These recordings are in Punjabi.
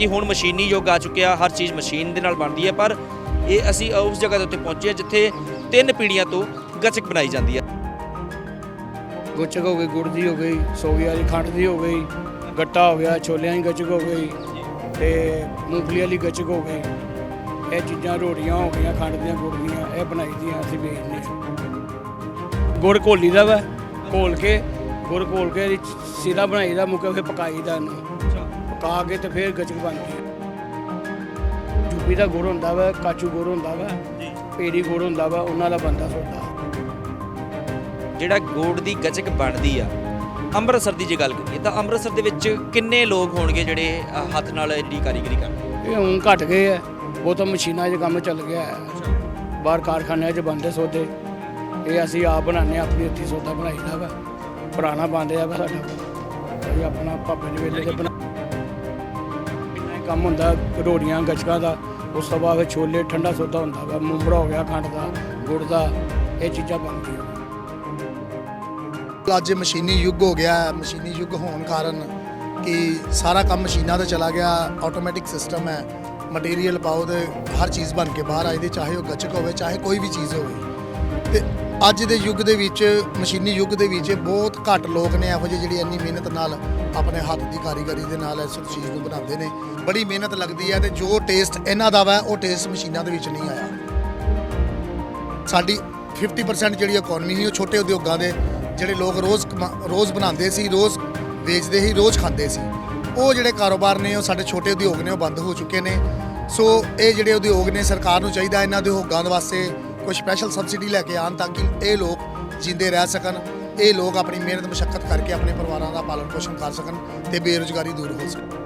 ਕਿ ਹੁਣ ਮਸ਼ੀਨੀ ਯੁੱਗ ਆ ਚੁੱਕਿਆ, ਹਰ ਚੀਜ਼ ਮਸ਼ੀਨ ਦੇ ਨਾਲ ਬਣਦੀ ਹੈ, ਪਰ ਇਹ ਅਸੀਂ ਉਸ ਜਗ੍ਹਾ ਦੇ ਉੱਤੇ ਪਹੁੰਚੇ ਹਾਂ ਜਿੱਥੇ ਤਿੰਨ ਪੀੜ੍ਹੀਆਂ ਤੋਂ ਗੱਚਕ ਬਣਾਈ ਜਾਂਦੀ ਹੈ। ਗੁੱਚਕ ਹੋ ਗਈ, ਗੁੜ ਦੀ ਹੋ ਗਈ ਸੋਗੀ ਵਾਲੀ, ਖੰਡ ਦੀ ਹੋ ਗਈ, ਗੱਟਾ ਹੋ ਗਿਆ, ਛੋਲਿਆਂ ਦੀ ਗੱਚਕ ਹੋ ਗਈ ਤੇ ਮੂੰਗਫਲੀ ਵਾਲੀ ਗੱਚਕ ਹੋ ਗਈ। ਇਹ ਚੀਜ਼ਾਂ ਰੋੜੀਆਂ ਹੋ ਗਈਆਂ, ਖੰਡ ਦੀਆਂ, ਗੁੜ ਦੀਆਂ, ਇਹ ਬਣਾਈ ਦੀਆਂ ਅਸੀਂ ਵੇਚਦੇ ਹਾਂ। ਗੁੜ ਘੋਲੀ ਦਾ ਵਾ, ਘੋਲ ਕੇ, ਗੁੜ ਘੋਲ ਕੇ ਇਹਦੀ ਸਿਰਾ ਬਣਾਈ ਦਾ, ਮੁੱਕੇ ਫਿਰ ਪਕਾਈ ਦਾ ਇਹਨੂੰ। ਪਕਾ ਕੇ ਤੇ ਫਿਰ ਗੱਚਕ ਬਣਦੀ ਹੈ ਜੁਪੀ ਦਾ ਗੁੜ ਹੁੰਦਾ ਵਾ ਕਾਚੂ ਗੁੜ ਹੁੰਦਾ ਵਾ ਪੇਰੀ ਗੁੜ ਹੁੰਦਾ ਵਾ ਉਹਨਾਂ ਦਾ ਬੰਦਾ ਸੋਡਾ। ਜਿਹੜਾ ਗੋੜ ਦੀ ਗੱਚਕ ਬਣਦੀ ਆ ਅੰਮ੍ਰਿਤਸਰ ਦੀ ਜੇ ਗੱਲ ਕਰੀਏ ਤਾਂ ਅੰਮ੍ਰਿਤਸਰ ਦੇ ਵਿੱਚ ਕਿੰਨੇ ਲੋਕ ਹੋਣਗੇ ਜਿਹੜੇ ਹੱਥ ਨਾਲ ਜਿਹੜੀ ਕਾਰੀਗਰੀ ਕਰਦੇ ਇਹ ਹੁਣ ਘਟ ਗਏ ਆ ਉਹ ਤਾਂ ਮਸ਼ੀਨਾਂ 'ਚ ਕੰਮ ਚੱਲ ਗਿਆ। ਹੈ ਬਾਹਰ ਕਾਰਖਾਨਿਆਂ 'ਚ ਬੰਦੇ ਸੌਦੇ। ਇਹ ਅਸੀਂ ਆਪ ਬਣਾਉਂਦੇ ਆਪਣੀ ਹੱਥੀਂ ਸੌਦਾ ਬਣਾਈਦਾ ਵਾ। ਪੁਰਾਣਾ ਬੰਦੇ ਆ ਸਾਡਾ। ਇਹ ਆਪਣਾ ਦੇ ਵੇਲੇ ਦੇ ਬਣਾ ਇੰਨਾ ਕੰਮ ਹੁੰਦਾ, ਰੋੜੀਆਂ, ਗੱਚਕਾਂ ਦਾ, ਉਸ ਤੋਂ ਬਾਅਦ ਫਿਰ ਛੋਲੇ, ਠੰਡਾ ਸੌਦਾ ਹੁੰਦਾ ਵਾ ਮੁੰਬੜਾ ਹੋ ਗਿਆ ਖੰਡ ਦਾ, ਗੁੜ ਦਾ, ਇਹ ਚੀਜ਼ਾਂ ਬਣਦੀਆਂ ਅੱਜ ਮਸ਼ੀਨੀ ਯੁੱਗ ਹੋ ਗਿਆ ਹੈ ਮਸ਼ੀਨੀ ਯੁੱਗ ਹੋਣ ਕਾਰਨ ਕਿ ਸਾਰਾ ਕੰਮ ਮਸ਼ੀਨਾਂ ਤੇ ਚਲਾ ਗਿਆ, ਆਟੋਮੈਟਿਕ ਸਿਸਟਮ ਹੈ, ਮਟੀਰੀਅਲ ਪਾਓ ਤੇ ਹਰ ਚੀਜ਼ ਬਣ ਕੇ ਬਾਹਰ ਆਈ ਦੀ, ਚਾਹੇ ਉਹ ਗੱਚਕ ਹੋਵੇ, ਚਾਹੇ ਕੋਈ ਵੀ ਚੀਜ਼ ਹੋਵੇ। ਤੇ ਅੱਜ ਦੇ ਯੁੱਗ ਦੇ ਵਿੱਚ, ਮਸ਼ੀਨੀ ਯੁੱਗ ਦੇ ਵਿੱਚ ਬਹੁਤ ਘੱਟ ਲੋਕ ਨੇ ਇਹੋ ਜਿਹੇ ਜਿਹੜੀ ਇੰਨੀ ਮਿਹਨਤ ਨਾਲ ਆਪਣੇ ਹੱਥ ਦੀ ਕਾਰੀਗਰੀ ਦੇ ਨਾਲ ਇਸ ਚੀਜ਼ ਨੂੰ ਬਣਾਉਂਦੇ ਨੇ। ਬੜੀ ਮਿਹਨਤ ਲੱਗਦੀ ਹੈ ਤੇ ਜੋ ਟੇਸਟ ਇਹਨਾਂ ਦਾ ਵਾ, ਉਹ ਟੇਸਟ ਮਸ਼ੀਨਾਂ ਦੇ ਵਿੱਚ ਨਹੀਂ ਆਇਆ। ਸਾਡੀ 50% ਜਿਹੜੀ ਇਕਨੋਮੀ ਸੀ, ਉਹ ਛੋਟੇ ਉਦਯੋਗਾਂ ਦੇ ਜਿਹੜੇ ਲੋਕ ਰੋਜ਼ ਕਮਾ- ਰੋਜ਼ ਬਣਾਉਂਦੇ ਸੀ, ਰੋਜ਼ ਵੇਚਦੇ ਸੀ, ਰੋਜ਼ ਖਾਂਦੇ ਸੀ। ਉਹ ਜਿਹੜੇ ਕਾਰੋਬਾਰ ਨੇ, ਉਹ ਸਾਡੇ ਛੋਟੇ ਉਦਯੋਗ ਨੇ, ਉਹ ਬੰਦ ਹੋ ਚੁੱਕੇ ਨੇ। ਸੋ ਇਹ ਜਿਹੜੇ ਉਦਯੋਗ ਨੇ, ਸਰਕਾਰ ਨੂੰ ਚਾਹੀਦਾ ਇਹਨਾਂ ਦੇ ਉਦਯੋਗਾਂ ਵਾਸਤੇ ਕੋਈ ਸਪੈਸ਼ਲ ਸਬਸਿਡੀ ਲੈ ਕੇ ਆਉਣ ਤਾਂ ਕਿ ਇਹ ਲੋਕ ਜਿੰਦੇ ਰਹਿ ਸਕਣ, ਇਹ ਲੋਕ ਆਪਣੀ ਮਿਹਨਤ ਮੁਸ਼ਕਲ ਕਰਕੇ ਆਪਣੇ ਪਰਿਵਾਰਾਂ ਦਾ ਪਾਲਣ ਪੋਸ਼ਣ ਕਰ ਸਕਣ ਤੇ ਬੇਰੁਜ਼ਗਾਰੀ ਦੂਰ ਹੋ ਸਕੇ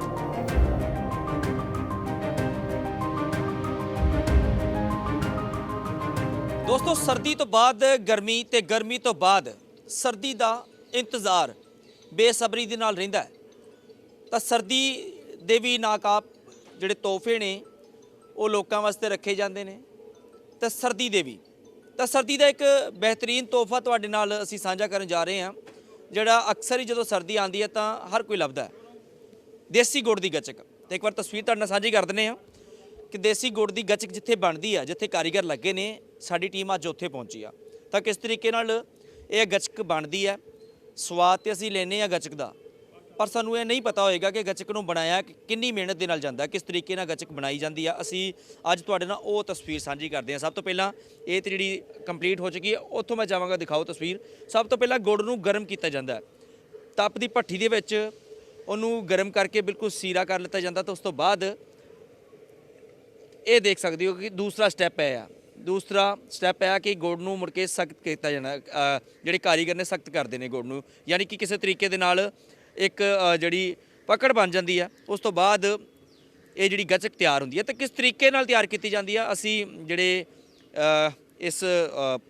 ਦੋਸਤੋ, ਸਰਦੀ ਤੋਂ ਬਾਅਦ, ਗਰਮੀ ਤੇ ਗਰਮੀ ਤੋਂ ਬਾਅਦ ਸਰਦੀ ਦਾ ਇੰਤਜ਼ਾਰ ਬੇਸਬਰੀ ਦੇ ਨਾਲ ਰਹਿੰਦਾ ਤਾਂ ਸਰਦੀ ਦੇ ਵੀ ਨਾਕਾਬ ਜਿਹੜੇ ਤੋਹਫੇ ਨੇ, ਉਹ ਲੋਕਾਂ ਵਾਸਤੇ ਰੱਖੇ ਜਾਂਦੇ ਨੇ। ਤਾਂ ਸਰਦੀ ਦੇ ਵੀ। ਤਾਂ ਸਰਦੀ ਦਾ ਇੱਕ ਬਿਹਤਰੀਨ ਤੋਹਫਾ ਤੁਹਾਡੇ ਨਾਲ ਅਸੀਂ ਸਾਂਝਾ ਕਰਨ ਜਾ ਰਹੇ ਹਾਂ। ਜਿਹੜਾ ਅਕਸਰ ਹੀ ਜਦੋਂ ਸਰਦੀ ਆਉਂਦੀ ਹੈ ਤਾਂ ਹਰ ਕੋਈ ਲੱਭਦਾ ਹੈ। ਦੇਸੀ ਗੁੜ ਦੀ ਗੱਚਕ। ਤੇ ਇੱਕ ਵਾਰ ਤਸਵੀਰ ਤੁਹਾਡੇ ਨਾਲ ਸਾਂਝੀ ਕਰ ਦਿੰਦੇ ਹਾਂ ਕਿ ਦੇਸੀ ਗੁੜ ਦੀ ਗੱਚਕ ਜਿੱਥੇ ਬਣਦੀ ਆ, ਜਿੱਥੇ ਕਾਰੀਗਰ ਲੱਗੇ ਨੇ, ਸਾਡੀ ਟੀਮ ਅੱਜ ਉੱਥੇ ਪਹੁੰਚੀ ਆ। ਤਾਂ ਕਿਸ ਤਰੀਕੇ ਨਾਲ ਇਹ ਗੱਚਕ ਬਣਦੀ ਹੈ? ਸਵਾਦ ਤੇ ਅਸੀਂ ਲੈਨੇ ਆ ਗੱਚਕ ਦਾ। ਪਰ ਸਾਨੂੰ ਇਹ ਨਹੀਂ ਪਤਾ ਹੋਏਗਾ ਕਿ ਗੱਚਕ ਨੂੰ ਬਣਾਇਆ ਕਿੰਨੀ ਮਿਹਨਤ ਦੇ ਨਾਲ ਜਾਂਦਾ, ਕਿਸ ਤਰੀਕੇ ਨਾਲ ਗੱਚਕ ਬਣਾਈ ਜਾਂਦੀ ਆ। ਅਸੀਂ ਅੱਜ ਤੁਹਾਡੇ ਨਾਲ ਉਹ ਤਸਵੀਰ ਸਾਂਝੀ ਕਰਦੇ ਹਾਂ। ਸਭ ਤੋਂ ਪਹਿਲਾਂ ਇਹ ਤੇ ਜਿਹੜੀ ਕੰਪਲੀਟ ਹੋ ਚੁੱਕੀ ਹੈ, ਉੱਥੋਂ ਮੈਂ ਜਾਵਾਂਗਾ ਦਿਖਾਓ ਤਸਵੀਰ। ਸਭ ਤੋਂ ਪਹਿਲਾਂ ਗੁੜ ਨੂੰ ਗਰਮ ਕੀਤਾ ਜਾਂਦਾ ਹੈ। ਤਪ ਦੀ ਭੱਠੀ ਦੇ ਵਿੱਚ ਉਹਨੂੰ ਗਰਮ ਕਰਕੇ ਬਿਲਕੁਲ ਸੀਰਾ ਕਰ ਲਿੱਤਾ ਜਾਂਦਾ ਤਾਂ ਉਸ ਤੋਂ ਬਾਅਦ ਇਹ ਦੇਖ ਸਕਦੇ ਹੋ ਕਿ ਦੂਸਰਾ ਸਟੈਪ ਹੈ ਆ। ਦੂਸਰਾ ਸਟੈਪ ਹੈ ਕਿ ਗੁੜ ਨੂੰ ਮੁੜ ਕੇ ਸਖਤ ਕੀਤਾ ਜਾਣਾ ਜਿਹੜੇ ਕਾਰੀਗਰ ਨੇ ਸਖਤ ਕਰਦੇ ਨੇ ਗੁੜ ਨੂੰ। ਯਾਨੀ ਕਿ ਕਿਸੇ ਤਰੀਕੇ ਦੇ ਨਾਲ ਇੱਕ ਜਿਹੜੀ ਪਕੜ ਬਣ ਜਾਂਦੀ ਹੈ ਉਸ ਤੋਂ ਬਾਅਦ ਇਹ ਜਿਹੜੀ ਗੱਚਕ ਤਿਆਰ ਹੁੰਦੀ ਹੈ ਤੇ ਕਿਸ ਤਰੀਕੇ ਨਾਲ ਤਿਆਰ ਕੀਤੀ ਜਾਂਦੀ ਆ? ਅਸੀਂ ਜਿਹੜੇ ਇਸ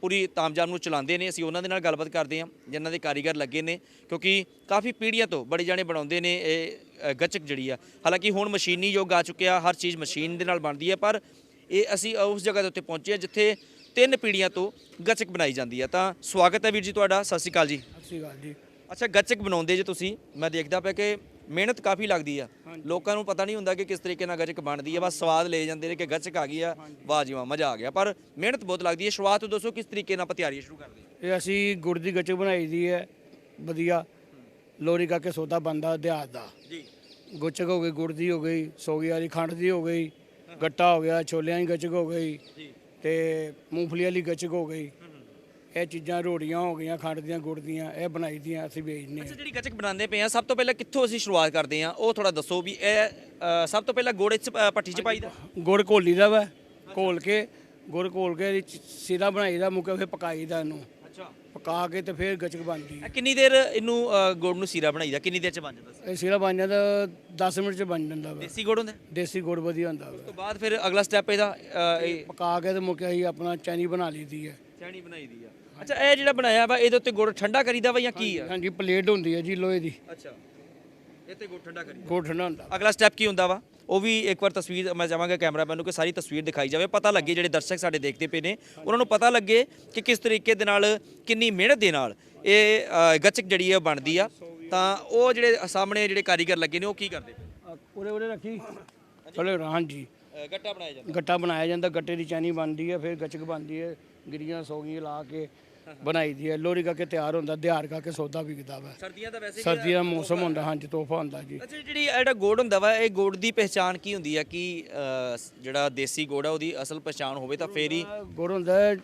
ਪੂਰੀ ਤਾਮਜਾਮ ਨੂੰ ਚਲਾਉਂਦੇ ਨੇ, ਅਸੀਂ ਉਹਨਾਂ ਦੇ ਨਾਲ ਗੱਲਬਾਤ ਕਰਦੇ ਹਾਂ ਜਿਨ੍ਹਾਂ ਦੇ ਕਾਰੀਗਰ ਲੱਗੇ ਨੇ, ਕਿਉਂਕਿ ਕਾਫੀ ਪੀੜ੍ਹੀਆਂ ਤੋਂ ਬੜੇ ਜਾਣੇ ਬਣਾਉਂਦੇ ਨੇ ਇਹ ਗੱਚਕ ਜਿਹੜੀ ਆ। ਹਾਲਾਂਕਿ ਹੁਣ ਮਸ਼ੀਨੀ ਯੁੱਗ ਆ ਚੁੱਕਿਆ, ਹਰ ਚੀਜ਼ ਮਸ਼ੀਨ ਦੇ ਨਾਲ ਬਣਦੀ ਹੈ ਪਰ ਇਹ ਅਸੀਂ ਉਸ ਜਗ੍ਹਾ ਦੇ ਉੱਤੇ ਪਹੁੰਚੇ ਹਾਂ ਜਿੱਥੇ ਤਿੰਨ ਪੀੜ੍ਹੀਆਂ ਤੋਂ ਗੱਚਕ ਬਣਾਈ ਜਾਂਦੀ ਹੈ ਤਾਂ ਸਵਾਗਤ ਹੈ ਵੀਰ ਜੀ ਤੁਹਾਡਾ, ਸਤਿ ਸ਼੍ਰੀ ਅਕਾਲ ਜੀ। ਸਤਿ ਸ਼੍ਰੀ ਅਕਾਲ ਜੀ। ਅੱਛਾ ਗੱਚਕ ਬਣਾਉਂਦੇ ਜੇ ਤੁਸੀਂ ਮੈਂ ਦੇਖਦਾ ਪਿਆ ਕਿ ਮਿਹਨਤ ਕਾਫੀ ਲੱਗਦੀ ਆ। ਲੋਕਾਂ ਨੂੰ ਪਤਾ ਨਹੀਂ ਹੁੰਦਾ ਕਿ ਕਿਸ ਤਰੀਕੇ ਨਾਲ ਗੱਚਕ ਬਣਦੀ ਆ ਬਸ ਸਵਾਦ ਲੈ ਜਾਂਦੇ ਨੇ ਕਿ ਗੱਚਕ ਆ ਗਈ ਆ ਵਾਹ ਜੀ ਵਾਹ ਮਜ਼ਾ ਆ ਗਿਆ। ਪਰ ਮਿਹਨਤ ਬਹੁਤ ਲੱਗਦੀ ਹੈ ਸ਼ੁਰੂਆਤ ਤੋਂ ਦੱਸੋ ਕਿਸ ਤਰੀਕੇ ਨਾਲ ਆਪਾਂ ਤਿਆਰੀ ਸ਼ੁਰੂ ਕਰਦੇ ਇਹ ਅਸੀਂ ਗੁੜ ਦੀ ਗੱਚਕ ਬਣਾਈ ਦੀ ਹੈ ਵਧੀਆ। ਲੋਰੀ ਕਰਕੇ ਸੌਦਾ ਬੰਦਾ ਦਿਹਾਤ ਦਾ। ਜੀ। ਗੁੱਚਕ ਹੋ ਗਈ ਗੁੜ ਦੀ ਹੋ ਗਈ ਸੋਗੀ ਵਾਲੀ ਖੰਡ ਦੀ ਹੋ ਗਈ ਗੱਟਾ ਹੋ ਗਿਆ ਛੋਲਿਆਂ ਦੀ ਗੱਚਕ ਹੋ ਗਈ ਜੀ। ਤੇ ਮੂੰਗਫਲੀ ਵਾਲੀ ਗੱਚਕ ਹੋ ਗਈ। ਇਹ ਚੀਜ਼ਾਂ ਰੋੜੀਆਂ ਹੋ ਗਈਆਂ ਖੰਡ ਦੀਆਂ ਗੁੜ ਦੀਆਂ ਇਹ ਬਣਾਈ ਦੀਆਂ ਅਸੀਂ ਵੇਚਦੇ ਅੱਛਾ ਜਿਹੜੀ ਗੱਚਕ ਬਣਾਉਂਦੇ ਪਏ ਆ ਸਭ ਤੋਂ ਪਹਿਲਾਂ ਕਿੱਥੋਂ ਅਸੀਂ ਸ਼ੁਰੂਆਤ ਕਰਦੇ ਆ ਉਹ ਥੋੜਾ ਦੱਸੋ ਵੀ ਇਹ ਅ, ਸਭ ਤੋਂ ਪਹਿਲਾਂ ਗੁੜ ਚ ਭੱਠੀ ਚ ਪਾਈਦਾ? ਗੁੜ ਘੋਲੀ ਦਾ ਵਾ ਘੋਲ ਕੇ ਗੁੜ ਘੋਲ ਕੇ ਇਹਦੀ ਸਿਰਾ ਬਣਾਈ ਦਾ ਮੁੱਕੇ ਫਿਰ ਪਕਾਈ ਦਾ ਇਹਨੂੰ। ਅੱਛਾ। ਪਕਾ ਕੇ ਤੇ ਫਿਰ ਗੱਚਕ ਬਣਦੀ ਹੈ। ਕਿੰਨੀ ਦੇਰ ਇਹਨੂੰ ਅ, ਗੁੜ ਨੂੰ ਸੀਰਾ ਬਣਾਈਦਾ? ਕਿੰਨੀ ਦੇਰ ਚ ਬਣ ਜਾਂਦਾ ਸੀ? ਇਹ ਸਿਰਾ ਬਣ ਜਾਂਦਾ 10 ਮਿੰਟ ਚ ਬਣ ਜਾਂਦਾ ਵਾ। ਦੇਸੀ ਗੁੜ ਹੁੰਦਾ? ਉਸ ਦੇਸੀ ਗੁੜ ਵਧੀਆ ਹੁੰਦਾ ਵਾ। ਤੋਂ ਬਾਅਦ ਫਿਰ ਅਗਲਾ ਸਟੈਪ ਇਹਦਾ ਅ, ਇਹ ਪਕਾ ਕੇ ਤੇ ਮੁੱਕੇ ਅਸੀਂ ਆਪਣਾ ਚੈਨੀ ਬਣਾ ਲਈਦੀ ਹੈ। ਚੈਣੀ ਬਣਾਈ ਦੀ ਆ। ਅੱਛਾ ਇਹ ਜਿਹੜਾ ਬਣਾਇਆ ਵਾ ਇਹਦੇ ਉੱਤੇ ਗੁੜ ਠੰਡਾ ਕਰੀਦਾ ਵਾ ਜਾਂ ਕੀ ਆ? ਹਾਂਜੀ ਪਲੇਟ ਹੁੰਦੀ ਹੈ ਜੀ ਲੋਹੇ ਦੀ। ਅੱਛਾ। ਇਹ ਤੇ ਗੁੜ ਠੰਡਾ ਕਰੀਦਾ। ਗੁੜ ਠੰਡਾ ਹੁੰਦਾ। ਅਗਲਾ ਸਟੈਪ ਕੀ ਹੁੰਦਾ ਵਾ? ਉਹ ਵੀ ਇੱਕ ਵਾਰ ਤਸਵੀਰ ਮੈਂ ਚਾਹਾਂਗਾ ਕੈਮਰਾਮੈਨ ਨੂੰ ਕਿ ਸਾਰੀ ਤਸਵੀਰ ਦਿਖਾਈ ਜਾਵੇ। ਪਤਾ ਲੱਗੇ ਜਿਹੜੇ ਦਰਸ਼ਕ ਸਾਡੇ ਦੇਖਦੇ ਪਏ ਨੇ। ਉਹਨਾਂ ਨੂੰ ਪਤਾ ਲੱਗੇ ਕਿ ਕਿਸ ਤਰੀਕੇ ਦੇ ਨਾਲ ਕਿੰਨੀ ਮਿਹਨਤ ਦੇ ਨਾਲ ਇਹ ਅ, ਗੱਚਕ ਜਿਹੜੀ ਹੈ ਬਣਦੀ ਆ। ਤਾਂ ਉਹ ਜਿਹੜੇ ਸਾਹਮਣੇ ਜਿਹੜੇ ਕਾਰੀਗਰ ਲੱਗੇ ਨੇ ਉਹ ਕੀ ਕਰਦੇ ਉਰੇ ਉਰੇ ਰੱਖੀ। ਚਲੋ ਹਾਂਜੀ। ਗੱਟਾ ਬਣਾਇਆ ਜਾਂਦਾ। ਗੱਟਾ ਬਣਾਇਆ ਜਾਂਦਾ ਗੱਟੇ ਦੀ ਚੈਨੀ ਬਣਦੀ ਹੈ ਫਿਰ ਗੱਚਕ ਬਣਦੀ ਹੈ ਗਿਰੀਆਂ ਸੋਗੀਆਂ ਲਾ ਕੇ। ਬਣਾਈ ਦੀ ਹੈ। ਲੋਰੀ ਕਰਕੇ ਤਿਆਰ ਹੁੰਦਾ ਦਿਹਾੜ ਕਰਕੇ ਸੌਦਾ ਵਿਕਦਾ ਵਾ। ਸਰਦੀਆਂ ਦਾ ਵੈਸੇ ਸਰਦੀ ਦਾ ਮੌਸਮ ਹੁੰਦਾ ਹਾਂਜੀ ਤੋਹਫਾ ਹੁੰਦਾ ਜੀ। ਅੱਛਾ ਜਿਹੜੀ ਜਿਹੜਾ ਗੋੜ ਹੁੰਦਾ ਵਾ ਇਹ ਗੋੜ ਦੀ ਪਹਿਚਾਨ ਕੀ ਹੁੰਦੀ ਆ? ਕਿ ਜਿਹੜਾ ਦੇਸੀ ਗੋੜ ਆ ਉਹਦੀ ਅਸਲ ਪਛਾਣ ਹੋਵੇ ਤਾਂ ਫੇਰ ਹੀ ਗੁੜ ਹੁੰਦਾ ਹੈ,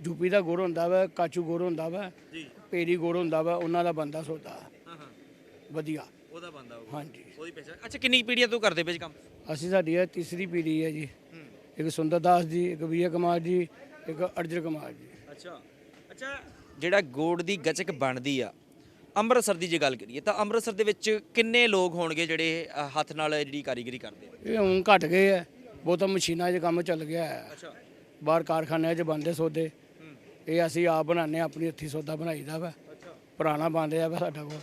ਯੂਪੀ ਦਾ ਗੁੜ ਹੁੰਦਾ ਵਾ ਕਾਚੂ ਗੁੜ ਹੁੰਦਾ ਵਾ ਜੀ। ਪੇਰੀ ਗੁੜ ਹੁੰਦਾ ਵਾ ਉਹਨਾਂ ਦਾ ਬੰਦਾ ਸੌਦਾ। ਹਾਂ ਹਾਂ। ਵਧੀਆ। ਉਹਦਾ ਬੰਦਾ ਹਾਂਜੀ। ਉਹਦੀ ਪਹਿਚਾਨ ਅੱਛਾ ਕਿੰਨੀ ਪੀੜ੍ਹੀਆਂ ਤੋਂ ਕਰਦੇ ਪਏ ਕੰਮ? ਅਸੀਂ ਸਾਡੀ ਇਹ ਤੀਸਰੀ ਪੀੜ੍ਹੀ ਹੈ ਜੀ। ਇੱਕ ਸੁੰਦਰ ਦਾਸ ਜੀ ਇੱਕ ਵੀਰ ਕੁਮਾਰ ਜੀ ਇੱਕ ਅਰਜਨ ਕੁਮਾਰ ਜੀ। ਅੱਛਾ। ਅੱਛਾ ਜਿਹੜਾ ਗੋੜ ਦੀ ਗਚਕ ਬਣਦੀ ਆ ਅੰਮ੍ਰਿਤਸਰ ਦੀ ਜੇ ਗੱਲ ਕਰੀਏ ਤਾਂ ਅੰਮ੍ਰਿਤਸਰ ਦੇ ਵਿੱਚ ਕਿੰਨੇ ਲੋਕ ਹੋਣਗੇ ਜਿਹੜੇ ਅ, ਹੱਥ ਨਾਲ ਜਿਹੜੀ ਕਾਰੀਗਰੀ ਕਰਦੇ ਆ? ਇਹ ਹੁਣ ਘਟ ਗਏ ਹੈ ਬਹੁਤਾ ਮਸ਼ੀਨਾਂ 'ਚ ਕੰਮ ਚੱਲ ਗਿਆ ਹੈ ਅੱਛਾ। ਬਾਹਰ ਕਾਰਖਾਨਿਆਂ 'ਚ ਬੰਦੇ ਸੌਦੇ। ਇਹ ਅਸੀਂ ਆਪ ਬਣਾਉਂਦੇ ਹਾਂ, ਆਪਣੀ ਹੱਥੀ ਸੌਦਾ ਬਣਾਈਦਾ ਵਾ। ਅੱਛਾ। ਪੁਰਾਣਾ ਬੰਦੇ ਆ ਵਾ ਸਾਡਾ ਕੋਲ।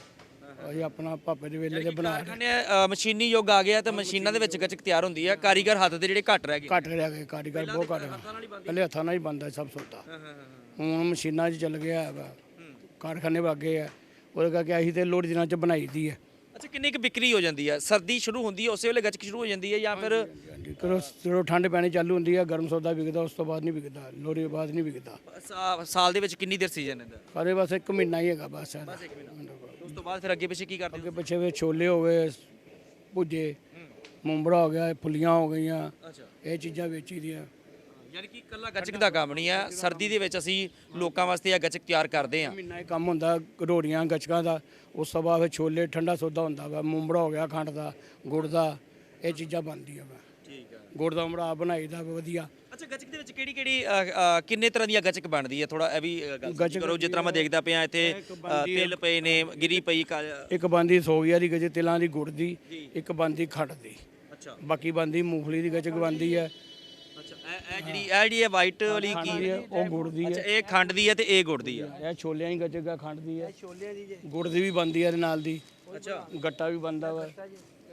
ਅਸੀਂ ਆਪਣਾ ਪਾਪੇ ਦੇ ਵੇਲੇ ਦੇ ਬਣਾ ਕਾਰਖਾਨੇ ਅ, ਮਸ਼ੀਨੀ ਯੁੱਗ ਆ ਗਿਆ ਤੇ ਮਸ਼ੀਨਾਂ ਦੇ ਵਿੱਚ ਗਚਕ ਤਿਆਰ ਹੁੰਦੀ ਆ ਕਾਰੀਗਰ ਹੱਥ ਦੇ ਜਿਹੜੇ ਘੱਟ ਰਹਿ ਗਏ। ਘੱਟ ਰਿਹਾ ਗਏ ਕਾਰੀਗਰ ਬਹੁਤ ਘੱਟ ਗਏ। ਪਹਿਲੇ ਹੱਥਾਂ ਨਾਲ ਹੀ ਬੰਦਾ ਸਭ ਸੌਦਾ। ਹੁਣ ਮਸ਼ੀਨਾਂ 'ਚ ਚੱਲ ਗਿਆ ਹੈ ਵਾ ਕਾਰਖਾਨੇ ਵਾਗੇ ਆ। ਉਹਦੇ ਕਰਕੇ ਅਸੀਂ ਤੇ ਲੋੜ ਦਿਨਾਂ 'ਚ ਬਣਾਈ ਦੀ ਹੈ ਅੱਛਾ ਕਿੰਨੀ ਕੁ ਵਿਕਰੀ ਹੋ ਜਾਂਦੀ ਆ? ਸਰਦੀ ਸ਼ੁਰੂ ਹੁੰਦੀ ਹੈ ਉਸੇ ਵੇਲੇ ਗਚਕ ਸ਼ੁਰੂ ਹੋ ਜਾਂਦੀ ਹੈ ਜਾਂ ਫਿਰ ਹਾਂਜੀ ਕਰੋ ਜਦੋਂ ਠੰਡ ਪੈਣੀ ਚਾਲੂ ਹੁੰਦੀ ਹੈ ਗਰਮ ਸੌਦਾ ਵਿਕਦਾ ਉਸ ਤੋਂ ਬਾਅਦ ਨਹੀਂ ਵਿਕਦਾ ਲੋੜੀ ਤੋਂ ਬਾਅਦ ਨਹੀਂ ਵਿਕਦਾ। ਸਾ- ਸਾਲ ਦੇ ਵਿੱਚ ਕਿੰਨੀ ਦੇਰ ਸੀਜ਼ਨ ਹੁੰਦਾ ਸਾਰੇ ਬਸ ਇੱਕ ਮਹੀਨਾ ਹੀ ਹੈਗਾ ਬਸ ਇਹਦਾ। ਉਸ ਤੋਂ ਬਾਅਦ ਫਿਰ ਅੱਗੇ ਪਿੱਛੇ ਕੀ ਕਰਦੇ ਹੋ? ਅੱਗੇ ਪਿੱਛੇ ਵੇ ਛੋਲੇ ਹੋ ਗਏ ਭੁੱਜੇ ਮੁੰਬੜਾ ਹੋ ਗਿਆ ਫੁੱਲੀਆਂ ਹੋ ਗਈਆਂ ਅੱਛਾ। ਇਹ ਚੀਜ਼ਾਂ ਵੇਚੀ ਦੀਆਂ। ਯਾਨੀ ਕਿ ਇਕੱਲਾ ਗਚਕ ਦਾ ਕੰਮ ਨਹੀਂ ਆ ਸਰਦੀ ਦੇ ਵਿੱਚ ਅਸੀਂ ਲੋਕਾਂ ਵਾਸਤੇ ਇਹ ਗਚਕ ਤਿਆਰ ਕਰਦੇ ਆ ਮਹੀਨਾ ਹੀ ਕੰਮ ਹੁੰਦਾ ਰੋੜੀਆਂ ਗੱਚਕਾਂ ਦਾ ਉਸ ਤੋਂ ਬਾਅਦ ਛੋਲੇ ਠੰਡਾ ਸੌਦਾ ਹੁੰਦਾ ਵਾ ਮੁੰਬੜਾ ਹੋ ਗਿਆ ਖੰਡ ਦਾ ਗੁੜ ਦਾ ਇਹ ਚੀਜ਼ਾਂ ਬਣਦੀਆਂ ਵਾ। ਠੀਕ ਆ। ਗੁੜ ਦਾ ਮੁੰਬੜਾ ਬਣਾਈਦਾ ਵਾ ਵਧੀਆ। ਅੱਛਾ ਗਚਕ ਦੇ ਵਿੱਚ ਕਿਹੜੀ ਕਿਹੜੀ ਕਿੰਨੇ ਤਰ੍ਹਾਂ ਦੀਆਂ ਗਚਕ ਬਣਦੀ ਹੈ ਥੋੜਾ ਇਹ ਵੀ ਗੱਲ ਕਰੋ ਜਿਸ ਤਰ੍ਹਾਂ ਮੈਂ ਦੇਖਦਾ ਪਿਆ ਇੱਥੇ ਤਿਲ ਪਏ ਨੇ ਗਿਰੀ ਪਈ ਇੱਕ ਬੰਦੀ ਸੋਗੀਆ ਦੀ ਗਜੇ ਤਿਲਾਂ ਦੀ ਗੁੜ ਦੀ ਇੱਕ ਬੰਦੀ ਖੰਡ ਦੀ। ਅੱਛਾ। ਬਾਕੀ ਬੰਦੀ ਮੂੰਗਫਲੀ ਦੀ ਗਚਕ ਬੰਦੀ ਹੈ ਇਹ ਇਹ ਜਿਹੜੀ ਇਹ ਜਿਹੜੀ ਹੈ ਵਾਈਟ ਵਾਲੀ ਕੀ ਇਹ ਉਹ ਗੁੜ ਦੀ ਅੱਛਾ ਹੈ। ਇਹ ਖੰਡ ਦੀ ਹੈ ਤੇ ਇਹ ਗੁੜ ਦੀ ਆ ਇਹ ਛੋਲਿਆਂ ਦੀ ਆ ਖੰਡ ਦੀ ਹੈ। ਛੋਲਿਆਂ ਦੀ ਗੁੜ ਦੀ ਵੀ ਬੰਦੀ ਹੈ ਇਹਦੇ ਨਾਲ ਦੀ। ਅੱਛਾ। ਗੱਟਾ ਵੀ ਬੰਦਾ ਵਾ।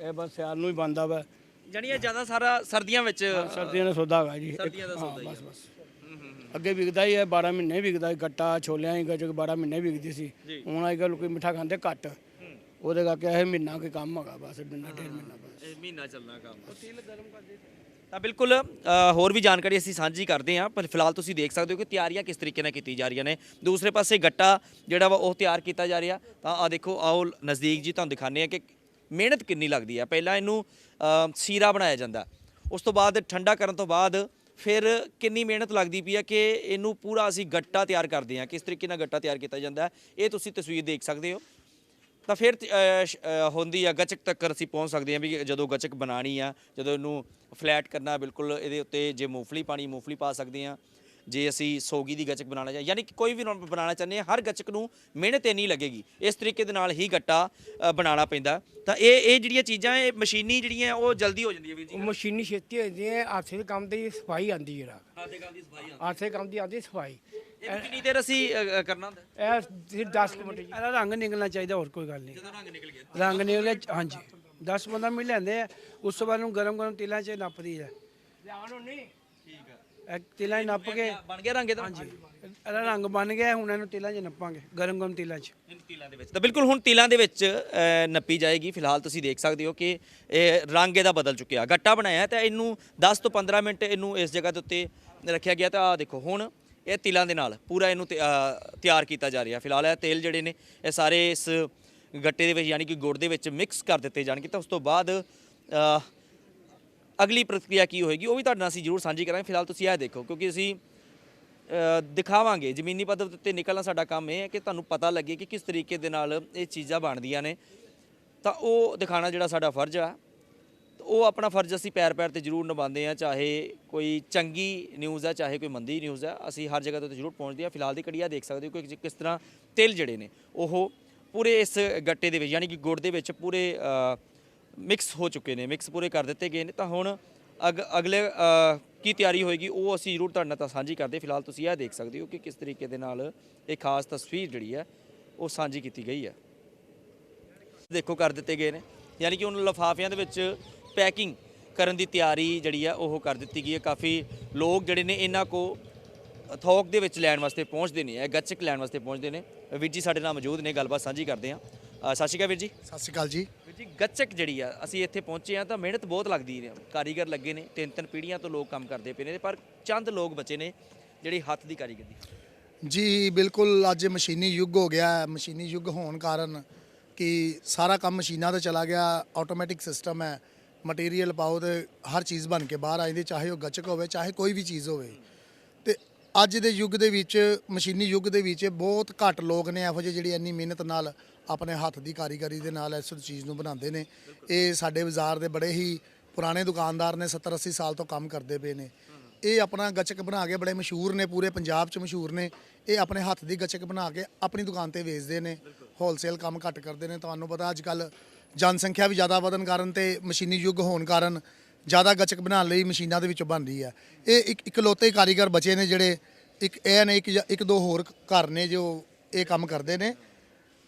ਇਹ ਬਸ ਸਿਆਲ ਨੂੰ ਹੀ ਬੰਦਾ ਵਾ। ਜਾਨੀ ਇਹ ਜ਼ਿਆਦਾ ਸਾਰਾ ਸਰਦੀਆਂ ਵਿੱਚ ਸਰਦੀਆਂ ਦਾ ਸੌਦਾ ਹੈਗਾ ਜੀ। ਸਰਦੀਆਂ ਦਾ ਹਾਂ ਬਸ ਬਸ। ਅੱਗੇ ਵਿਕਦਾ ਹੀ ਹੈ 12 ਮਹੀਨੇ ਵਿਕਦਾ ਸੀ। ਗੱਟਾ ਛੋਲਿਆਂ ਦੀ ਗਚਕ 12 ਮਹੀਨੇ ਵਿਕਦੀ ਸੀ। ਹੁਣ ਅੱਜ ਕੱਲ੍ਹ ਲੋਕੀ ਮਿੱਠਾ ਖਾਂਦੇ ਘੱਟ। ਉਹਦੇ ਕਰਕੇ ਇਹ ਮਹੀਨਾ ਕੋਈ ਕੰਮ ਹੈਗਾ ਬਸ ਡੰਡਾ ਡੇਢ ਮਹੀਨਾ ਬਸ। ਇਹ ਮਹੀਨਾ ਚੱਲਣਾ ਕੰਮ। ਤਾਂ ਬਿਲਕੁਲ ਹੋਰ ਵੀ ਜਾਣਕਾਰੀ ਅਸੀਂ ਸਾਂਝੀ ਕਰਦੇ ਹਾਂ, ਪਰ ਫਿਲਹਾਲ ਤੁਸੀਂ ਦੇਖ ਸਕਦੇ ਹੋ ਕਿ ਤਿਆਰੀਆਂ ਕਿਸ ਤਰੀਕੇ ਨਾਲ ਕੀਤੀ ਜਾ ਰਹੀਆਂ ਨੇ। ਦੂਸਰੇ ਪਾਸੇ ਗੱਟਾ ਜਿਹੜਾ ਵਾ ਉਹ ਤਿਆਰ ਕੀਤਾ ਜਾ ਰਿਹਾ। ਤਾਂ ਆ ਦੇਖੋ ਆਓ ਨਜ਼ਦੀਕ ਜੀ ਤੁਹਾਨੂੰ ਦਿਖਾਉਂਦੇ ਆ ਕਿ ਮਿਹਨਤ ਕਿੰਨੀ ਲੱਗਦੀ ਹੈ। ਪਹਿਲਾਂ ਇਹਨੂੰ ਸੀਰਾ ਬਣਾਇਆ ਜਾਂਦਾ। ਉਸ ਤੋਂ ਬਾਅਦ ਠੰਡਾ ਕਰਨ ਤੋਂ ਬਾਅਦ ਫਿਰ ਕਿੰਨੀ ਮਿਹਨਤ ਲੱਗਦੀ ਪਈ ਹੈ ਕਿ ਇਹਨੂੰ ਪੂਰਾ ਅਸੀਂ ਗੱਟਾ ਤਿਆਰ ਕਰਦੇ ਹਾਂ। ਕਿਸ ਤਰੀਕੇ ਨਾਲ ਗੱਟਾ ਤਿਆਰ ਕੀਤਾ ਜਾਂਦਾ ਇਹ ਤੁਸੀਂ ਤਸਵੀਰ ਦੇਖ ਸਕਦੇ ਹੋ। ਤਾਂ ਫਿਰ ਹੁੰਦੀ ਆ ਗਚਕ ਤੱਕ ਅਸੀਂ ਪਹੁੰਚ ਸਕਦੇ ਹਾਂ ਵੀ ਜਦੋਂ ਗਚਕ ਬਣਾਣੀ ਆ ਜਦੋਂ ਇਹਨੂੰ ਫਲੈਟ ਕਰਨਾ ਬਿਲਕੁਲ ਇਹਦੇ ਉੱਤੇ ਜੇ ਮੂੰਗਫਲੀ ਪਾਣੀ ਮੂੰਗਫਲੀ ਪਾ ਸਕਦੇ ਹਾਂ ਜੇ ਅਸੀਂ ਸੋਗੀ ਦੀ ਗਚਕ ਬਣਾਉਣਾ ਚਾਹੀਏ ਯਾਨੀ ਕਿ ਕੋਈ ਵੀ ਬਣਾਉਣਾ ਚਾਹੁੰਦੇ ਹਾਂ ਹਰ ਗਚਕ ਨੂੰ ਮਿਹਨਤ ਇੰਨੀ ਲੱਗੇਗੀ ਇਸ ਤਰੀਕੇ ਦੇ ਨਾਲ ਹੀ ਗੱਟਾ ਬਣਾਉਣਾ ਪੈਂਦਾ। ਤਾਂ ਇਹ ਇਹ ਜਿਹੜੀਆਂ ਚੀਜ਼ਾਂ ਇਹ ਮਸ਼ੀਨੀ ਜਿਹੜੀਆਂ ਉਹ ਜਲਦੀ ਹੋ ਜਾਂਦੀਆਂ ਵੀਰ ਜੀ? ਉਹ ਮਸ਼ੀਨੀ ਛੇਤੀ ਹੋ ਜਾਂਦੀ ਹੈ ਹੱਥ ਦੇ ਕੰਮ ਦੀ ਸਫ਼ਾਈ ਆਂਦੀ ਹੈ ਹੱਥ ਦੇ ਕੰਮ ਦੀ ਸਫ਼ਾਈ ਹੱਥ ਦੇ ਕੰਮ ਦੀ ਆਂਦੀ ਸਫ਼ਾਈ। ਇਹ ਵੀ ਕਿੰਨੀ ਦੇਰ ਅਸੀਂ ਅ, ਅ, ਕਰਨਾ ਹੁੰਦਾ? ਇਹ ਸਿਰ 10 ਮਿੰਟ ਇਹਦਾ ਰੰਗ ਨਿਕਲਣਾ ਚਾਹੀਦਾ ਹੋਰ ਕੋਈ ਗੱਲ ਨਹੀਂ। ਜਦੋਂ ਰੰਗ ਨਿਕਲ ਗਿਆ। ਰੰਗ ਨਿਕਲੇ ਹਾਂਜੀ। 10 15 ਮਿੰਟ ਲੈਂਦੇ ਆ ਉਸ ਤੋਂ ਬਾਅਦ ਨੂੰ ਗਰਮ ਗਰਮ ਤੇਲਾਂ 'ਚ ਨੱਪਦੀ ਹੈ ਠੀਕ ਆ। ਇਹ ਤੇਲਾਂ 'ਚ ਨੱਪ ਕੇ ਬਣ ਗਿਆ ਰੰਗ ਇਹਦਾ? ਹਾਂਜੀ। ਇਹਦਾ ਰੰਗ ਬਣ ਗਿਆ ਹੁਣ ਇਹਨੂੰ ਤੇਲਾਂ 'ਚ ਨੱਪਾਂਗੇ ਗਰਮ ਗਰਮ ਤੇਲਾਂ 'ਚ। ਇਨ ਤਿਲਾਂ ਦੇ ਵਿੱਚ। ਤਾਂ ਬਿਲਕੁਲ ਹੁਣ ਤਿਲਾਂ ਦੇ ਵਿੱਚ ਅ, ਨੱਪੀ ਜਾਏਗੀ। ਫਿਲਹਾਲ ਤੁਸੀਂ ਦੇਖ ਸਕਦੇ ਹੋ ਕਿ ਇਹ ਰੰਗ ਇਹਦਾ ਬਦਲ ਚੁੱਕਿਆ। ਗੱਟਾ ਬਣਾਇਆ ਤਾਂ ਇਹਨੂੰ 10 ਤੋਂ 15 ਮਿੰਟ ਇਹਨੂੰ ਇਸ ਜਗ੍ਹਾ ਦੇ ਉੱਤੇ ਰੱਖਿਆ ਗਿਆ ਤਾਂ ਆ ਦੇਖੋ ਹੁਣ ਇਹ ਤਿਲਾਂ ਦੇ ਨਾਲ ਪੂਰਾ ਇਹਨੂੰ ਤਿ- ਤਿਆਰ ਕੀਤਾ ਜਾ ਰਿਹਾ। ਫਿਲਹਾਲ ਇਹ ਤੇਲ ਜਿਹੜੇ ਨੇ, ਇਹ ਸਾਰੇ ਇਸ ਗੱਟੇ ਦੇ ਵਿੱਚ ਯਾਨੀ ਕਿ ਗੁੜ ਦੇ ਵਿੱਚ ਮਿਕਸ ਕਰ ਦਿੱਤੇ ਜਾਣਗੇ। ਤਾਂ ਉਸ ਤੋਂ ਬਾਅਦ ਅਗਲੀ ਪ੍ਰਕਿਰਿਆ ਕੀ ਹੋਏਗੀ, ਉਹ ਵੀ ਤੁਹਾਡੇ ਨਾਲ ਅਸੀਂ ਜ਼ਰੂਰ ਸਾਂਝੀ ਕਰਾਂਗੇ। ਫਿਲਹਾਲ ਤੁਸੀਂ ਇਹ ਦੇਖੋ, ਕਿਉਂਕਿ ਅਸੀਂ ਦਿਖਾਵਾਂਗੇ, ਜ਼ਮੀਨੀ ਪੱਧਰ ਤੇ ਨਿਕਲਣਾ ਸਾਡਾ ਕੰਮ ਇਹ ਹੈ ਕਿ ਤੁਹਾਨੂੰ ਪਤਾ ਲੱਗੇ ਕਿ ਕਿਸ ਤਰੀਕੇ ਦੇ ਨਾਲ ਇਹ ਚੀਜ਼ਾਂ ਬਣਦੀਆਂ ਨੇ। ਤਾਂ ਉਹ ਦਿਖਾਣਾ ਜਿਹੜਾ ਸਾਡਾ ਫਰਜ਼ ਆ। ਉਹ ਆਪਣਾ ਫਰਜ਼ ਅਸੀਂ ਪੈਰ ਪੈਰ ਤੇ ਜ਼ਰੂਰ ਨਿਭਾਉਂਦੇ ਆ ਚਾਹੇ ਕੋਈ ਚੰਗੀ ਨਿਊਜ਼ ਆ ਚਾਹੇ ਕੋਈ ਮੰਦੀ ਨਿਊਜ਼ ਆ ਅਸੀਂ ਹਰ ਜਗ੍ਹਾ ਤੇ ਜ਼ਰੂਰ ਪਹੁੰਚਦੇ ਆ ਫਿਲਹਾਲ ਦੀ ਘੜੀ ਕੜੀਆ ਦੇਖ ਸਕਦੇ ਹੋ ਕਿ ਕਿਸ ਤਰ੍ਹਾਂ ਤਿਲ ਜਿਹੜੇ ਨੇ, ਉਹ ਪੂਰੇ ਇਸ ਗੱਟੇ ਦੇ ਵਿੱਚ, ਯਾਨੀ ਕਿ ਗੁੜ ਦੇ ਵਿੱਚ ਪੂਰੇ ਮਿਕਸ ਹੋ ਚੁੱਕੇ ਨੇ ਮਿਕਸ ਪੂਰੇ ਕਰ ਦਿੱਤੇ ਗਏ ਨੇ। ਤਾਂ ਹੁਣ ਅਗ ਅਗਲੇ ਕੀ ਤਿਆਰੀ ਹੋਏਗੀ, ਉਹ ਅਸੀਂ ਜ਼ਰੂਰ ਤੁਹਾਡੇ ਨਾਲ ਤਾਂ ਸਾਂਝੀ ਕਰਦੇ ਫਿਲਹਾਲ ਤੁਸੀਂ ਇਹ ਦੇਖ ਸਕਦੇ ਹੋ ਕਿ ਕਿਸ ਤਰੀਕੇ ਦੇ ਨਾਲ ਇਹ ਖਾਸ ਤਸਵੀਰ ਜਿਹੜੀ ਹੈ, ਉਹ ਸਾਂਝੀ ਕੀਤੀ ਗਈ ਹੈ। ਦੇਖੋ, ਕਰ ਦਿੱਤੇ ਗਏ ਨੇ। ਯਾਨੀ ਕਿ ਉਹਨਾਂ ਲਫਾਫਿਆਂ ਦੇ ਵਿੱਚ ਪੈਕਿੰਗ ਕਰਨ ਦੀ ਤਿਆਰੀ ਜਿਹੜੀ ਆ ਉਹ ਕਰ ਦਿੱਤੀ ਗਈ ਹੈ। ਕਾਫੀ ਲੋਕ ਜਿਹੜੇ ਨੇ ਇਹਨਾਂ ਕੋ ਥੋਕ ਦੇ ਵਿੱਚ ਲੈਣ ਵਾਸਤੇ ਪਹੁੰਚਦੇ ਨੇ ਇਹ ਗੱਚਕ ਲੈਣ ਵਾਸਤੇ ਪਹੁੰਚਦੇ ਨੇ। ਵੀਰ ਜੀ ਸਾਡੇ ਨਾਲ ਮੌਜੂਦ ਨੇ ਗੱਲਬਾਤ ਸਾਂਝੀ ਕਰਦੇ ਆ ਸਤਿ ਸ਼੍ਰੀ ਅਕਾਲ ਵੀਰ ਜੀ। ਸਤਿ ਸ਼੍ਰੀ ਅਕਾਲ ਜੀ। ਵੀਰ ਜੀ ਗੱਚਕ ਜਿਹੜੀ ਆ ਅਸੀਂ ਇੱਥੇ ਪਹੁੰਚੇ ਆ ਤਾਂ ਮਿਹਨਤ ਬਹੁਤ ਲੱਗਦੀ ਨੇ ਕਾਰੀਗਰ ਲੱਗੇ ਨੇ ਤਿੰਨ ਤਿੰਨ ਪੀੜ੍ਹੀਆਂ ਤੋਂ ਲੋਕ ਕੰਮ ਕਰਦੇ ਪਏ ਨੇ ਪਰ ਚੰਦ ਲੋਕ ਬਚੇ ਨੇ ਜਿਹੜੀ ਹੱਥ ਦੀ ਕਾਰੀਗਰੀ। ਜੀ ਬਿਲਕੁਲ ਅੱਜ ਮਸ਼ੀਨੀ ਯੁੱਗ ਹੋ ਗਿਆ ਹੈ। ਮਸ਼ੀਨੀ ਯੁੱਗ ਹੋਣ ਕਾਰਨ ਕਿ ਸਾਰਾ ਕੰਮ ਮਸ਼ੀਨਾਂ ਤੇ ਚਲਾ ਗਿਆ ਆਟੋਮੈਟਿਕ ਸਿਸਟਮ ਹੈ। ਮਟੀਰੀਅਲ ਪਾਓ ਤੇ ਹਰ ਚੀਜ਼ ਬਣ ਕੇ ਬਾਹਰ ਆ ਜਾਂਦੀ, ਚਾਹੇ ਉਹ ਗੱਚਕ ਹੋਵੇ, ਚਾਹੇ ਕੋਈ ਵੀ ਚੀਜ਼ ਹੋਵੇ। ਤੇ ਅੱਜ ਦੇ ਯੁੱਗ ਦੇ ਵਿੱਚ, ਮਸ਼ੀਨੀ ਯੁੱਗ ਦੇ ਵਿੱਚ ਬਹੁਤ ਘੱਟ ਲੋਕ ਨੇ ਇਹੋ ਜਿਹੇ ਜਿਹੜੀ ਇੰਨੀ ਮਿਹਨਤ ਨਾਲ ਆਪਣੇ ਹੱਥ ਦੀ ਕਾਰੀਗਰੀ ਦੇ ਨਾਲ ਇਸ ਚੀਜ਼ ਨੂੰ ਬਣਾਉਂਦੇ ਨੇ। ਇਹ ਸਾਡੇ ਬਾਜ਼ਾਰ ਦੇ ਬੜੇ ਹੀ ਪੁਰਾਣੇ ਦੁਕਾਨਦਾਰ ਨੇ 70 80 ਸਾਲ ਤੋਂ ਕੰਮ ਕਰਦੇ ਪਏ ਨੇ। ਇਹ ਆਪਣਾ ਗੱਚਕ ਬਣਾ ਕੇ ਬੜੇ ਮਸ਼ਹੂਰ ਨੇ, ਪੂਰੇ ਪੰਜਾਬ 'ਚ ਮਸ਼ਹੂਰ ਨੇ। ਇਹ ਆਪਣੇ ਹੱਥ ਦੀ ਗੱਚਕ ਬਣਾ ਕੇ ਆਪਣੀ ਦੁਕਾਨ ਤੇ ਵੇਚਦੇ ਨੇ। ਹੋਲਸੇਲ ਕੰਮ ਘੱਟ ਕਰਦੇ ਨੇ। ਤੁਹਾਨੂੰ ਪਤਾ ਅੱਜ ਕੱਲ ਜਨਸੰਖਿਆ ਵੀ ਜ਼ਿਆਦਾ ਵਧਣ ਕਾਰਨ ਤੇ ਮਸ਼ੀਨੀ ਯੁੱਗ ਹੋਣ ਕਾਰਨ ਜ਼ਿਆਦਾ ਗਚਕ ਬਣਾਉਣ ਲਈ ਮਸ਼ੀਨਾਂ ਦੇ ਵਿੱਚੋਂ ਬਣਦੀ ਰਹੀ ਹੈ। ਇਹ ਇੱਕ ਇਕਲੌਤੇ ਕਾਰੀਗਰ ਬਚੇ ਨੇ ਜਿਹੜੇ ਇੱਕ ਇਹ ਨੇ ਇੱਕ ਇੱਕ ਦੋ ਹੋਰ ਘਰ ਨੇ ਜੋ ਇਹ ਕੰਮ ਕਰਦੇ ਨੇ।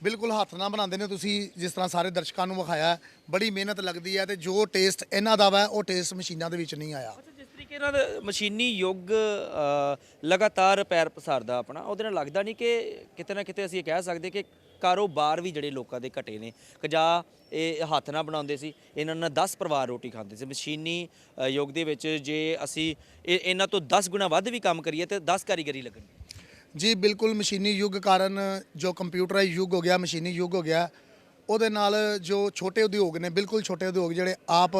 ਬਿਲਕੁਲ ਹੱਥ ਨਾਲ ਬਣਾਉਂਦੇ ਨੇ ਤੁਸੀਂ ਜਿਸ ਤਰ੍ਹਾਂ ਸਾਰੇ ਦਰਸ਼ਕਾਂ ਨੂੰ ਵਿਖਾਇਆ ਬੜੀ ਮਿਹਨਤ ਲੱਗਦੀ ਹੈ ਤੇ ਜੋ ਟੇਸਟ ਇਹਨਾਂ ਦਾ ਵਾ, ਉਹ ਟੇਸਟ ਮਸ਼ੀਨਾਂ ਦੇ ਵਿੱਚ ਨਹੀਂ ਆਇਆ। ਜਿਸ ਤਰੀਕੇ ਨਾਲ ਮਸ਼ੀਨੀ ਯੁੱਗ ਲਗਾਤਾਰ ਪੈਰ ਪਸਾਰਦਾ ਆਪਣਾ, ਉਹਦੇ ਨਾਲ ਲੱਗਦਾ ਨਹੀਂ ਕਿ ਕਿਤੇ ਨਾ ਕਿਤੇ ਅਸੀਂ ਇਹ ਕਹਿ ਸਕਦੇ ਕਿ ਕਾਰੋਬਾਰ ਵੀ ਜਿਹੜੇ ਲੋਕਾਂ ਦੇ ਘਟੇ ਨੇ। ਕਿ ਇਹ ਹੱਥ ਨਾਲ ਬਣਾਉਂਦੇ ਸੀ, ਇਹਨਾਂ ਨਾਲ 10 ਪਰਿਵਾਰ ਰੋਟੀ ਖਾਂਦੇ ਸੀ। ਮਸ਼ੀਨੀ ਯੁੱਗ ਦੇ ਵਿੱਚ ਜੇ ਅਸੀਂ ਇਹ, ਇਹਨਾਂ ਤੋਂ 10 ਗੁਣਾ ਵੱਧ ਵੀ ਕੰਮ ਕਰੀਏ ਤੇ 10 ਕਾਰੀਗਰੀ ਲੱਗਣਗੇ ਜੀ, ਬਿਲਕੁਲ ਮਸ਼ੀਨੀ ਯੁੱਗ ਕਾਰਨ ਜੋ ਕੰਪਿਊਟਰਾਈਜ਼ ਯੁੱਗ ਹੋ ਗਿਆ, ਮਸ਼ੀਨੀ ਯੁੱਗ ਹੋ ਗਿਆ, ਉਹਦੇ ਨਾਲ ਜੋ ਛੋਟੇ ਉਦਯੋਗ ਨੇ, ਬਿਲਕੁਲ ਛੋਟੇ ਉਦਯੋਗ ਜਿਹੜੇ ਆਪ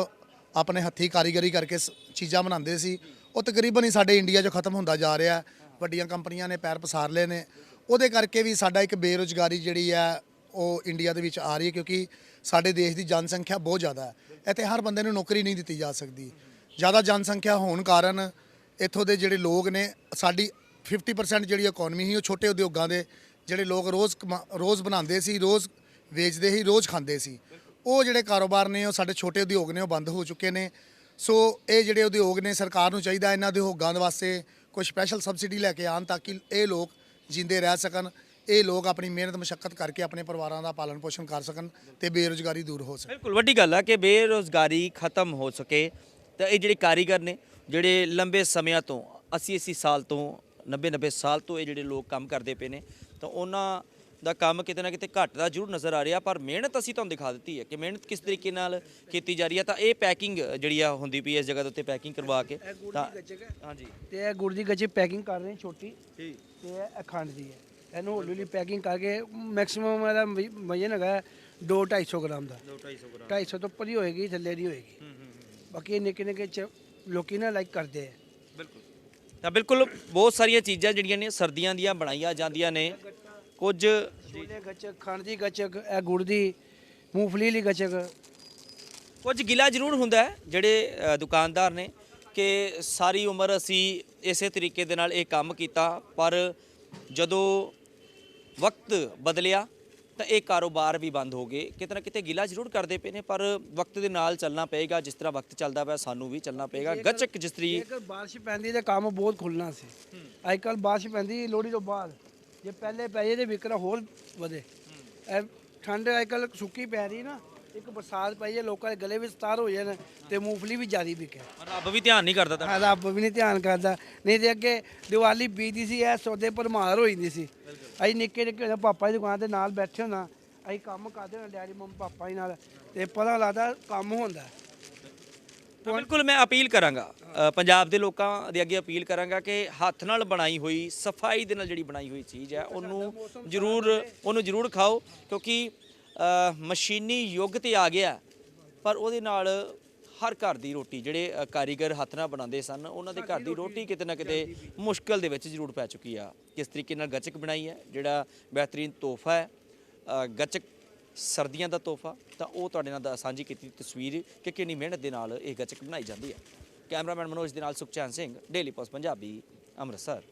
ਆਪਣੇ ਹੱਥੀ ਕਾਰੀਗਰੀ ਕਰਕੇ ਸ- ਚੀਜ਼ਾਂ ਬਣਾਉਂਦੇ ਸੀ, ਉਹ ਤਕਰੀਬਨ ਹੀ ਸਾਡੇ ਇੰਡੀਆ 'ਚ ਖਤਮ ਹੁੰਦਾ ਜਾ ਰਿਹਾ। ਵੱਡੀਆਂ ਕੰਪਨੀਆਂ ਨੇ ਪੈਰ ਪਸਾਰ ਲਏ ਨੇ। ਉਹਦੇ ਕਰਕੇ ਵੀ ਸਾਡਾ ਇੱਕ ਬੇਰੁਜ਼ਗਾਰੀ ਜਿਹੜੀ ਹੈ, ਉਹ ਇੰਡੀਆ ਦੇ ਵਿੱਚ ਆ ਰਹੀ ਹੈ ਕਿਉਂਕਿ ਸਾਡੇ ਦੇਸ਼ ਦੀ ਜਨਸੰਖਿਆ ਬਹੁਤ ਜ਼ਿਆਦਾ ਹੈ। ਇੱਥੇ ਹਰ ਬੰਦੇ ਨੂੰ ਨੌਕਰੀ ਨਹੀਂ ਦਿੱਤੀ ਜਾ ਸਕਦੀ। ਜ਼ਿਆਦਾ ਜਨਸੰਖਿਆ ਹੋਣ ਕਾਰਨ ਇੱਥੋਂ ਦੇ ਜਿਹੜੇ ਲੋਕ ਨੇ, ਸਾਡੀ 50% ਜਿਹੜੀ ਇਕਨੋਮੀ ਸੀ, ਉਹ ਛੋਟੇ ਉਦਯੋਗਾਂ ਦੇ ਜਿਹੜੇ ਲੋਕ ਰੋਜ਼ ਕਮਾ- ਰੋਜ਼ ਬਣਾਉਂਦੇ ਸੀ, ਰੋਜ਼ ਵੇਚਦੇ ਸੀ, ਰੋਜ਼ ਖਾਂਦੇ ਸੀ। ਉਹ ਜਿਹੜੇ ਕਾਰੋਬਾਰ ਨੇ, ਉਹ ਸਾਡੇ ਛੋਟੇ ਉਦਯੋਗ ਨੇ, ਉਹ ਬੰਦ ਹੋ ਚੁੱਕੇ ਨੇ। ਸੋ ਇਹ ਜਿਹੜੇ ਉਦਯੋਗ ਨੇ, ਸਰਕਾਰ ਨੂੰ ਚਾਹੀਦਾ ਇਹਨਾਂ ਦੇ ਉਦਯੋਗਾਂ ਦੇ ਵਾਸਤੇ ਕੋਈ ਸਪੈਸ਼ਲ ਸਬਸਿਡੀ ਲੈ ਕੇ ਆਉਣ ਤਾਂ ਕਿ ਇਹ ਲੋਕ ਜਿੰਦੇ ਰਹਿ ਸਕਣ, ਇਹ ਲੋਕ ਆਪਣੀ ਮਿਹਨਤ, ਮਸ਼ੱਕਤ ਕਰਕੇ ਆਪਣੇ ਪਰਿਵਾਰਾਂ ਦਾ ਪਾਲਣ ਪੋਸ਼ਣ ਕਰ ਸਕਣ ਤੇ ਬੇਰੁਜ਼ਗਾਰੀ ਦੂਰ ਹੋ ਸਕੇ। ਬਿਲਕੁਲ, ਵੱਡੀ ਗੱਲ ਆ ਕਿ ਬੇਰੋਜ਼ਗਾਰੀ ਖਤਮ ਹੋ ਸਕੇ। ਤਾਂ ਇਹ ਜਿਹੜੇ ਕਾਰੀਗਰ ਨੇ, ਜਿਹੜੇ ਲੰਬੇ ਸਮਿਆਂ ਤੋਂ 80 80 ਸਾਲ ਤੋਂ 90 90 ਸਾਲ ਤੋਂ ਇਹ ਜਿਹੜੇ ਲੋਕ ਕੰਮ ਕਰਦੇ ਪਏ ਨੇ, ਤਾਂ ਉਹਨਾਂ ਦਾ ਕੰਮ ਕਿਤੇ ਨਾ ਕਿਤੇ ਘਟਦਾ ਜ਼ਰੂਰ ਨਜ਼ਰ ਆ ਰਿਹਾ ਪਰ ਮਿਹਨਤ ਅਸੀਂ ਤੁਹਾਨੂੰ ਦਿਖਾ ਦਿੱਤੀ ਹੈ ਕਿ ਮਿਹਨਤ ਕਿਸ ਤਰੀਕੇ ਨਾਲ ਕੀਤੀ ਜਾ ਰਹੀ ਹੈ। ਤਾਂ ਇਹ ਪੈਕਿੰਗ ਜਿਹੜੀ ਆ ਹੁੰਦੀ ਪਈ ਇਸ ਜਗ੍ਹਾ ਦੇ ਉੱਤੇ ਪੈਕਿੰਗ ਕਰਵਾ ਕੇ ਤਾਂ ਹਾਂਜੀ। ਤੇ ਇਹ ਗੁੜ ਦੀ ਪੈਕਿੰਗ ਕਰ ਰਹੇ ਛੋਟੀ ਤੇ ਇਹ ਅਖੰਡ ਦੀ ਹੈ। ਇਹਨੂੰ ਹੌਲੀ ਹੌਲੀ ਪੈਕਿੰਗ ਕਰਕੇ ਮੈਕਸਿਮਮ ਇਹਦਾ ਵਜ- ਵਜਨ ਹੈਗਾ 2 250 ਗ੍ਰਾਮ ਦਾ। 250 ਗ੍ਰਾਮ। 250 ਤੋਂ ਉੱਪਰ ਹੀ ਹੋਏਗੀ ਥੱਲੇ ਦੀ ਹੋਏਗੀ। ਬਾਕੀ ਇਹ ਨਿੱਕੇ ਨਿੱਕੇ ਲੋਕੀ ਨਾ ਲਾਈਕ ਕਰਦੇ ਆ। ਬਿਲਕੁਲ। ਤਾਂ ਬਿਲਕੁਲ ਬਹੁਤ ਸਾਰੀਆਂ ਚੀਜ਼ਾਂ ਜਿਹੜੀਆਂ ਨੇ ਸਰਦੀਆਂ ਦੀਆਂ ਬਣਾਈਆਂ ਜਾਂਦੀਆਂ ਨੇ। ਕੁਝ ਛੋਲੇ ਗੱਚਕ ਖੰਡ ਦੀ ਗੱਚਕ ਇਹ ਗੁੜ ਦੀ ਮੂੰਗਫਲੀ ਦੀ ਗੱਚਕ। ਕੁਝ ਗਿਲਾ ਜ਼ਰੂਰ ਹੁੰਦਾ ਹੈ ਜਿਹੜੇ ਅ, ਦੁਕਾਨਦਾਰ ਨੇ ਕਿ ਸਾਰੀ ਉਮਰ ਅਸੀਂ ਇਸੇ ਤਰੀਕੇ ਦੇ ਨਾਲ ਇਹ ਕੰਮ ਕੀਤਾ ਪਰ ਜਦੋਂ ਵਕਤ ਬਦਲਿਆ ਤਾਂ ਇਹ ਕਾਰੋਬਾਰ ਵੀ ਬੰਦ ਹੋ ਗਏ। ਕਿਤੇ ਨਾ ਕਿਤੇ ਗਿਲਾ ਜ਼ਰੂਰ ਕਰਦੇ ਪਏ ਨੇ ਪਰ ਵਕਤ ਦੇ ਨਾਲ ਚੱਲਣਾ ਪਏਗਾ ਜਿਸ ਤਰ੍ਹਾਂ ਵਕਤ ਚੱਲਦਾ ਪਿਆ ਸਾਨੂੰ ਵੀ ਚੱਲਣਾ ਪਏਗਾ। ਗੱਚਕ ਜਿਸ ਤਰੀ ਜੇਕਰ ਬਾਰਿਸ਼ ਪੈਂਦੀ ਤੇ ਕੰਮ ਬਹੁਤ ਖੁੱਲਣਾ ਸੀ। ਅੱਜ ਕੱਲ ਬਾਰਿਸ਼ ਪੈਂਦੀ ਲੋਹੜੀ ਤੋਂ ਬਾਅਦ। ਜੇ ਪਹਿਲੇ ਪੈ ਜੇ ਤੇ ਵਿਕਰਾ ਹੋਰ ਵਧੇ। ਇਹ ਠੰਡ ਅੱਜ ਕੱਲ ਸੁੱਕੀ ਪੈ ਰਹੀ ਨਾ ਇੱਕ ਬਰਸਾਤ ਪਈ ਜੇ ਲੋਕਾਂ ਦੇ ਗਲੇ ਵਿੱਚ ਸਤਾਰ ਹੋ ਜਾਣ ਤੇ ਮੂੰਗਫਲੀ ਵੀ ਜ਼ਿਆਦੀ ਵਿਕੇ। ਰੱਬ ਵੀ ਧਿਆਨ ਨਹੀਂ ਕਰਦਾ ਤਾਂ ਹਾਂ ਰੱਬ ਵੀ ਨਹੀਂ ਧਿਆਨ ਕਰਦਾ। ਨਹੀਂ ਤੇ ਅੱਗੇ ਦੀਵਾਲੀ ਬੀਤਦੀ ਸੀ ਇਹ ਸੌਦੇ ਭਰਮਾਰ ਹੋ ਜਾਂਦੀ ਸੀ। ਅਸੀਂ ਨਿੱਕੇ ਨਿੱਕੇ ਪਾਪਾ ਦੀ ਦੁਕਾਨ ਦੇ ਨਾਲ ਬੈਠੇ ਹੁੰਦਾ ਅਸੀਂ ਕੰਮ ਕਰਦੇ ਹੁੰਦੇ ਡੈਡੀ ਮੰਮੀ ਪਾਪਾ ਜੀ ਨਾਲ। ਤੇ ਪਤਾ ਲੱਗਦਾ ਕੰਮ ਹੁੰਦਾ। ਬਿਲਕੁਲ ਮੈਂ ਅਪੀਲ ਕਰਾਂਗਾ ਪੰਜਾਬ ਦੇ ਲੋਕਾਂ ਦੇ ਅੱਗੇ ਅਪੀਲ ਕਰਾਂਗਾ ਕਿ ਹੱਥ ਨਾਲ ਬਣਾਈ ਹੋਈ ਸਫ਼ਾਈ ਦੇ ਨਾਲ ਜਿਹੜੀ ਬਣਾਈ ਹੋਈ ਚੀਜ਼ ਹੈ ਉਹਨੂੰ ਜ਼ਰੂਰ ਉਹਨੂੰ ਜ਼ਰੂਰ ਖਾਓ ਕਿਉਂਕਿ ਮਸ਼ੀਨੀ ਯੁੱਗ ਤੇ ਆ ਗਿਆ ਪਰ ਉਹਦੇ ਨਾਲ ਹਰ ਘਰ ਦੀ ਰੋਟੀ ਜਿਹੜੇ ਕਾਰੀਗਰ ਹੱਥ ਨਾਲ ਬਣਾਉਂਦੇ ਸਨ ਉਹਨਾਂ ਦੇ ਘਰ ਦੀ ਰੋਟੀ ਕਿਤੇ ਨਾ ਕਿਤੇ ਮੁਸ਼ਕਲ ਦੇ ਵਿੱਚ ਜ਼ਰੂਰ ਪੈ ਚੁੱਕੀ ਆ ਕਿਸ ਤਰੀਕੇ ਨਾਲ ਗੱਚਕ ਬਣਾਈ ਹੈ ਜਿਹੜਾ ਬਿਹਤਰੀਨ ਤੋਹਫਾ ਹੈ ਗੱਚਕ ਸਰਦੀਆਂ ਦਾ ਤੋਹਫਾ, ਤਾਂ ਉਹ ਤੁਹਾਡੇ ਨਾਲ ਸਾਂਝੀ ਕੀਤੀ ਤਸਵੀਰ ਕਿ ਕਿੰਨੀ ਮਿਹਨਤ ਦੇ ਨਾਲ ਇਹ ਗੱਚਕ ਬਣਾਈ ਜਾਂਦੀ ਹੈ। ਕੈਮਰਾਮੈਨ ਮਨੋਜ ਦੇ ਨਾਲ ਸੁਖਚੈਨ ਸਿੰਘ, ਡੇਲੀ ਪੋਸਟ ਪੰਜਾਬੀ, ਅੰਮ੍ਰਿਤਸਰ।